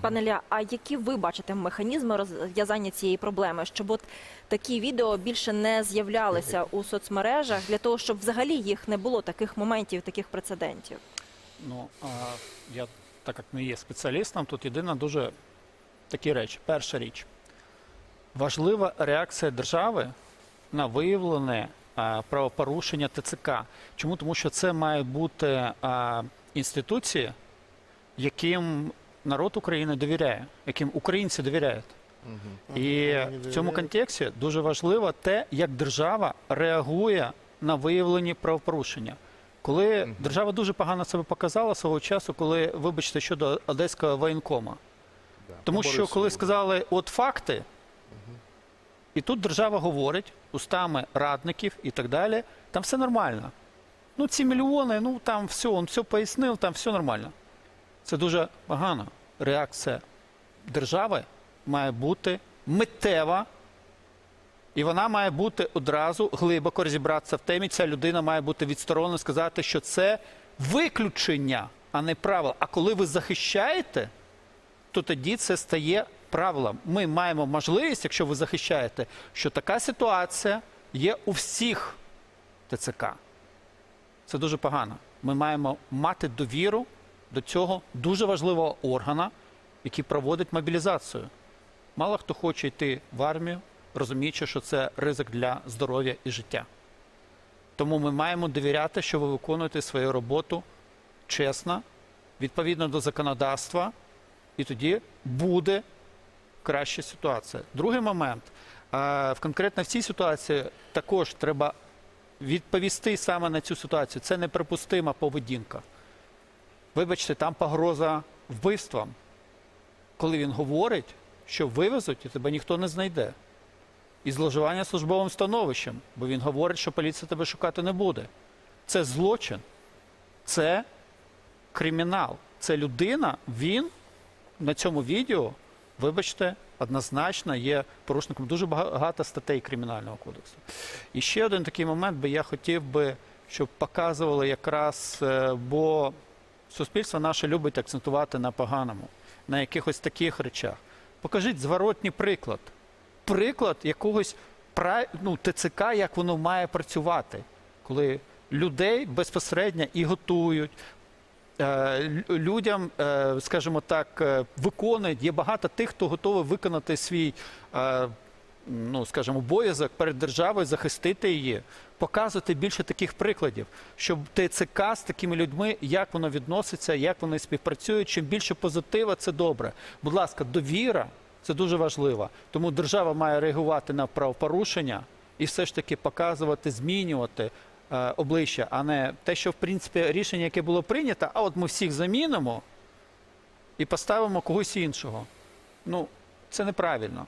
Пане Ля, а які ви бачите механізми розв'язання цієї проблеми, щоб от такі відео більше не з'являлися у соцмережах для того, щоб взагалі їх не було таких моментів, таких прецедентів? Ну, а, я, так як не є спеціалістом, тут єдина дуже такі речі. Перша річ. Важлива реакція держави на виявлене правопорушення ТЦК. Чому? Тому що це мають бути інституції, яким народ України довіряє, яким українці довіряють. І в цьому контексті дуже важливо те, як держава реагує на виявлені правопорушення. Коли держава дуже погано себе показала свого часу, коли, вибачте, щодо одеського воєнкома. Тому що коли сказали от факти, і тут держава говорить устами радників і так далі, там все нормально. Ну, ці мільйони, ну там все, він все пояснив, там все нормально. Це дуже погано. Реакція держави має бути миттєва, і вона має бути одразу глибоко розібратися в темі. Ця людина має бути відсторонена, сказати, що це виключення, а не правило. А коли ви захищаєте, то тоді це стає правилом. Ми маємо можливість, якщо ви захищаєте, що така ситуація є у всіх ТЦК. Це дуже погано. Ми маємо мати довіру до цього дуже важливого органа, який проводить мобілізацію. Мало хто хоче йти в армію, розуміючи, що це ризик для здоров'я і життя. Тому ми маємо довіряти, що ви виконуєте свою роботу чесно, відповідно до законодавства, і тоді буде краща ситуація. Другий момент. е, в конкретно в цій ситуації також треба відповісти саме на цю ситуацію. Це неприпустима поведінка. Вибачте, там погроза вбивством, коли він говорить, що вивезуть і тебе ніхто не знайде. І зловживання службовим становищем, бо він говорить, що поліція тебе шукати не буде. Це злочин, це кримінал. Це людина, він на цьому відео, вибачте, однозначно є порушником дуже багато статей Кримінального кодексу. І ще один такий момент би я хотів би, щоб показували якраз, е, бо суспільство наше любить акцентувати на поганому, на якихось таких речах. Покажіть зворотній приклад. Приклад якогось ну, ТЦК, як воно має працювати, коли людей безпосередньо і готують. е, Людям, е, скажімо так, е, виконують. Є багато тих, хто готовий виконати свій, ну скажімо, обов'язок перед державою, захистити її, показувати більше таких прикладів, щоб ТЦК з такими людьми, як воно відноситься, як вони співпрацюють. Чим більше позитива, це добре. Будь ласка, довіра це дуже важливо. Тому держава має реагувати на правопорушення і все ж таки показувати, змінювати е, обличчя, а не те, що в принципі рішення, яке було прийнято, а от ми всіх замінимо і поставимо когось іншого. Ну, це неправильно.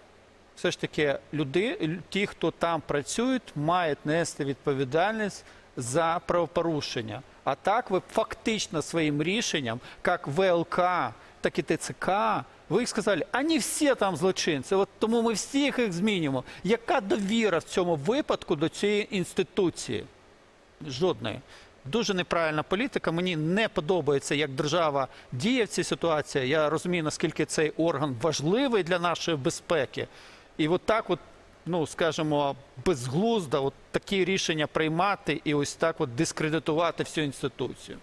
Все ж таки, люди, ті, хто там працюють, мають нести відповідальність за правопорушення. А так ви фактично своїм рішенням, як ВЛК, так і ТЦК, ви їх сказали, ані всі там злочинці, от тому ми всіх їх змінюємо. Яка довіра в цьому випадку до цієї інституції? Жодної. Дуже неправильна політика. Мені не подобається, як держава діє в цій ситуації. Я розумію, наскільки цей орган важливий для нашої безпеки. І от так, от, ну скажімо, безглузда, от такі рішення приймати і ось так от дискредитувати всю інституцію.